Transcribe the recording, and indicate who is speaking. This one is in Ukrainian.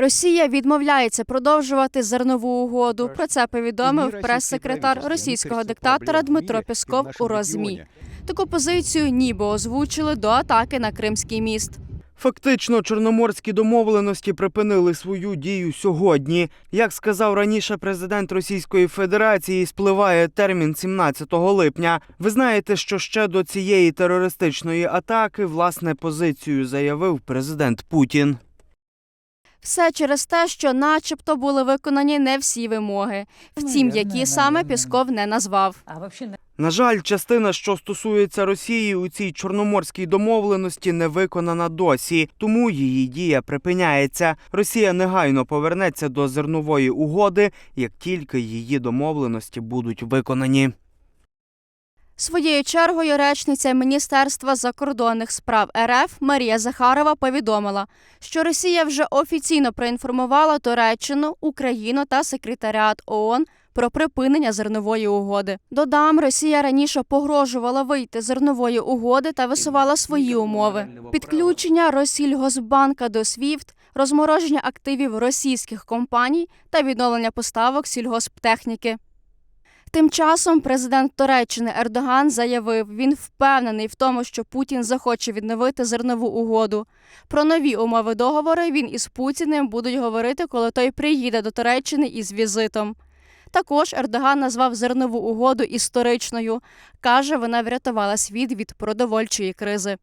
Speaker 1: Росія відмовляється продовжувати зернову угоду. Про це повідомив прес-секретар російського диктатора Дмитро Пєсков у розмі. Таку позицію ніби озвучили до атаки на Кримський міст.
Speaker 2: Фактично, чорноморські домовленості припинили свою дію сьогодні. Як сказав раніше президент Російської Федерації, спливає термін 17 липня. Ви знаєте, що ще до цієї терористичної атаки власне позицію заявив президент Путін.
Speaker 1: Все через те, що, начебто, були виконані не всі вимоги. Втім, які саме Пісков не назвав.
Speaker 3: На
Speaker 2: жаль, частина, що стосується Росії, у цій чорноморській домовленості не виконана досі, тому її дія припиняється. Росія негайно повернеться до зернової угоди, як тільки її домовленості будуть виконані.
Speaker 1: Своєю чергою речниця Міністерства закордонних справ РФ Марія Захарова повідомила, що Росія вже офіційно проінформувала Туреччину, Україну та секретаріат ООН про припинення зернової угоди. Додам, Росія раніше погрожувала вийти зернової угоди та висувала свої умови: підключення Россільгосбанка до СВІФТ, розмороження активів російських компаній та відновлення поставок сільгосптехніки. Тим часом президент Туреччини Ердоган заявив, він впевнений в тому, що Путін захоче відновити зернову угоду. Про нові умови договору він із Путіним будуть говорити, коли той приїде до Туреччини із візитом. Також Ердоган назвав зернову угоду історичною. каже, вона врятувала світ від продовольчої кризи.